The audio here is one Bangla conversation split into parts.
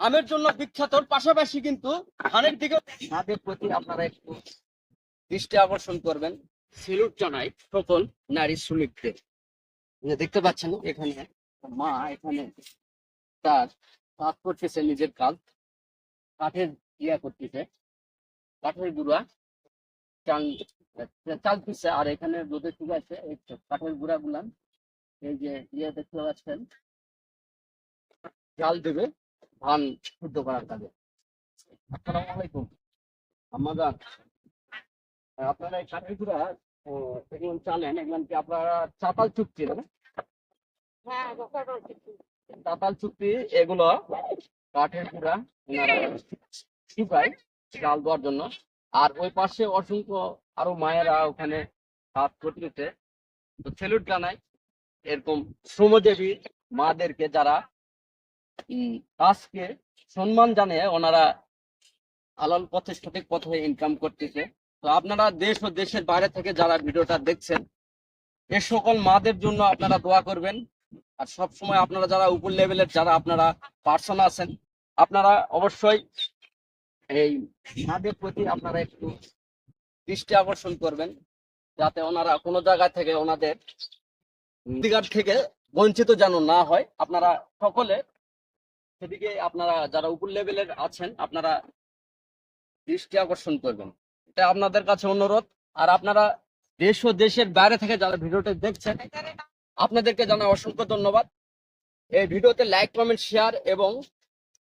আমের জন্য বিখ্যাত পাশাপাশি কিন্তু ধানের দিকে তাদের প্রতি আপনারা একটু দৃষ্টি আকর্ষণ করবেন। সেলুট জানাই সকল নারী শ্রমিকদের। দেখতে পাচ্ছেন এখানে মা, এখানে তার কাজ করতেছে নিজের কাজ। কাঠের ইয়া করতেছে। কাঠের গুড়া, চাল চাল পিসে আর এখানে রোদে আছে, এই কাঠের গুড়া গুলান এই যে ইয়ে দেখতে পাচ্ছেন। জাল দেবে। ধান শুদ্ধ করার কাজে। আসসালামু আলাইকুম। আমাদের আপনারা এই আহ, এগুলো চালেন এগুলো কি আপনারা চাতাল চুক্তি চাতাল চুক্তি এগুলো কাঠের গুঁড়া শুকায় চাল দেওয়ার জন্য। আর ওই পাশে অসংখ্য আরও মায়েরা ওখানে কাজ করতেছে তো সেলুট জানাই এরকম শ্রমজীবী মাদেরকে যারা কাজকে সম্মান জানিয়ে ওনারা হালাল পথে সঠিক পথে ইনকাম করতেছে। তো আপনারা দেশ ও দেশের বাইরে থেকে যারা ভিডিওটা দেখছেন, এ সকল মাদের জন্য আপনারা দোয়া করবেন। আর সব সময় আপনারা যারা উপর লেভেলের যারা আপনারা পার্সন আছেন, আপনারা অবশ্যই এই মাদের প্রতি আপনারা একটু দৃষ্টি আকর্ষণ করবেন, যাতে ওনারা কোনো জায়গা থেকে ওনাদের অধিকার থেকে বঞ্চিত যেন না হয়। আপনারা সকলে সেদিকে আপনারা যারা উপর লেভেলের আছেন, আপনারা দৃষ্টি আকর্ষণ করবেন। এটা আপনাদের কাছে অনুরোধ। আর আপনারা দেশ ও দেশের বাইরে থেকে যারা ভিডিওটা দেখছেন, আপনাদেরকে জানাই অসংখ্য ধন্যবাদ। এই ভিডিওতে লাইক কমেন্ট শেয়ার এবং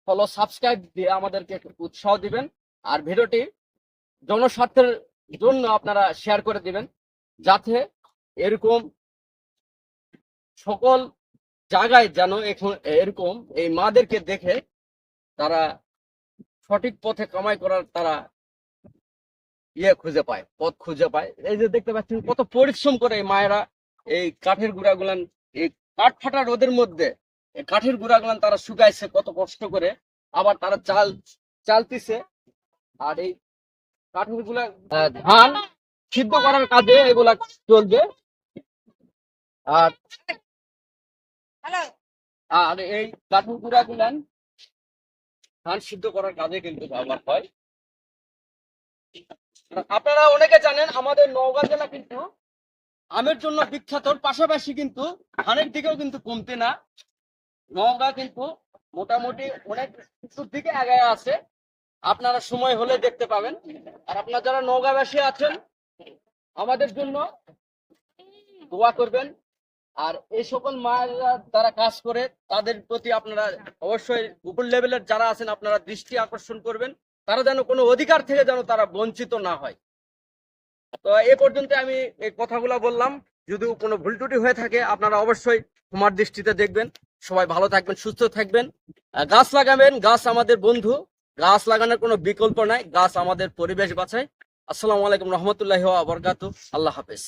ফলো সাবস্ক্রাইব দিয়ে আমাদেরকে উৎসাহ দিবেন। আর ভিডিওটি জনস্বার্থের জন্য আপনারা শেয়ার করে দিবেন, যাতে এরকম সকল জায়গায় যেন এখন এরকম এই মাদেরকে দেখে তারা সঠিক পথে কামাই করার তারা ইয়ে খুঁজে পায়, পথ খুঁজে পায়। এই যে দেখতে পাচ্ছেন কত পরিশ্রম করে এই মায়েরা এই কাঠের গুঁড়াগুলান, এই কাঠ ফাটা রোদের মধ্যে এই কাঠের গুঁড়াগুলান তারা শুকাইছে কত কষ্ট করে, আবার তারা চাল চালতিছে আর এই কাঠেরগুলা ধান সিদ্ধ করার কাজে এগুলা চলবে। আর আর এই কাঠের গুঁড়া গুলান ধান সিদ্ধ করার কাজে কিন্তু ব্যবহার হয়। আপনারা অনেকে জানেন, আমাদের নওগাঁ জেলা কিন্তু আমের জন্য বিখ্যাত পাশাপাশি কিন্তু ধানের দিকেও কিন্তু কমতে না। নওগাঁ কিন্তু মোটামুটি অনেক কিছুর দিকে আগায় আছে। আপনারা সময় হলে দেখতে পাবেন। আর আপনারা যারা নওগাঁবাসী আছেন, আমাদের জন্য দোয়া করবেন। আর এই সকল মায়েরা যারা কাজ করে, তাদের প্রতি আপনারা অবশ্যই উপর লেভেলের যারা আছেন, আপনারা দৃষ্টি আকর্ষণ করবেন। তারা যেন কোনো অধিকার থেকে যেন তারা বঞ্চিত না হয়। তো এ পর্যন্ত আমি এই কথাগুলো বললাম। যদি কোনো ভুল ত্রুটি হয়ে থাকে, আপনারা অবশ্যই তোমার দৃষ্টিতে দেখবেন। সবাই ভালো থাকবেন, সুস্থ থাকবেন। গাছ লাগাবেন, গাছ আমাদের বন্ধু। গাছ লাগানোর কোনো বিকল্প নাই, গাছ আমাদের পরিবেশ বাঁচায় আসসালামু আলাইকুম রহমতুল্লাহ বরকাত আল্লাহ হাফেজ।